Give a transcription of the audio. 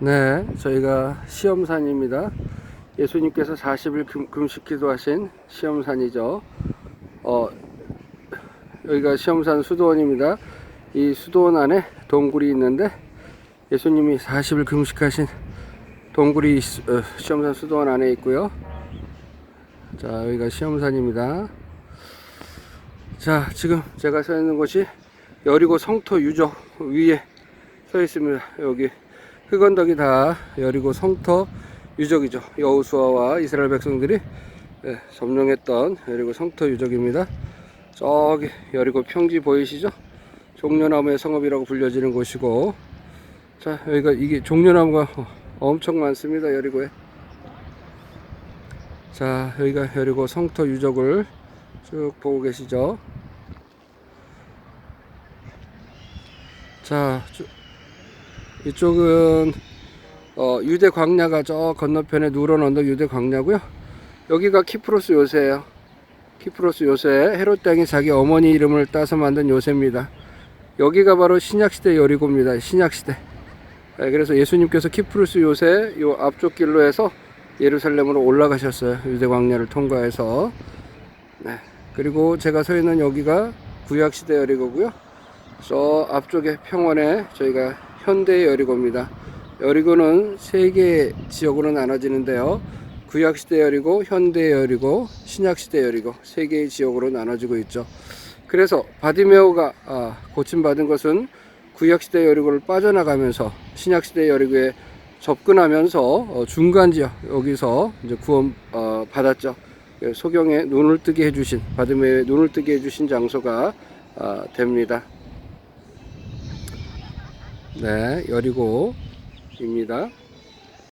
네, 저희가 시험산입니다. 예수님께서 40일 금, 금식 기도하신 시험산이죠. 어, 여기가 시험산 수도원입니다. 이 수도원 안에 동굴이 있는데 예수님이 40일 금식하신 동굴이 있- 어, 시험산 수도원 안에 있고요. 자, 여기가 시험산입니다. 자, 지금 제가 서 있는 곳이 여리고 성토 유적 위에 서 있습니다. 여기 흑언덕이 다 여리고 성터 유적이죠. 여우수아와 이스라엘 백성들이 예, 점령했던 여리고 성터 유적입니다. 저기 여리고 평지 보이시죠? 종려나무의 성읍이라고 불려지는 곳이고 자 여기가 이게 종려나무가 엄청 많습니다. 여리고에 자 여기가 여리고 성터 유적을 쭉 보고 계시죠? 자 쭉 이쪽은 어, 유대 광야가 저 건너편에 누런 언덕 유대 광야고요. 여기가 키프로스 요새예요. 키프로스 요새 헤롯 땅이 자기 어머니 이름을 따서 만든 요새입니다. 여기가 바로 신약 시대 여리고입니다. 신약 시대. 네, 그래서 예수님께서 키프로스 요새 요 앞쪽 길로 해서 예루살렘으로 올라가셨어요. 유대 광야를 통과해서. 네. 그리고 제가 서 있는 여기가 구약 시대 여리고고요. 저 앞쪽에 평원에 저희가 현대 여리고입니다. 여리고는 세 개의 지역으로 나눠지는데요. 구약 시대 여리고, 현대 여리고, 신약 시대 여리고 세 개의 지역으로 나눠지고 있죠. 그래서 바디메오가 아, 고침받은 것은 구약 시대 여리고를 빠져나가면서 신약 시대 여리고에 접근하면서 어, 중간 지역 여기서 이제 구원 어, 받았죠. 그 소경에 눈을 뜨게 해주신 바디메오의 눈을 뜨게 해주신 장소가 아, 됩니다. 네, 여리고입니다.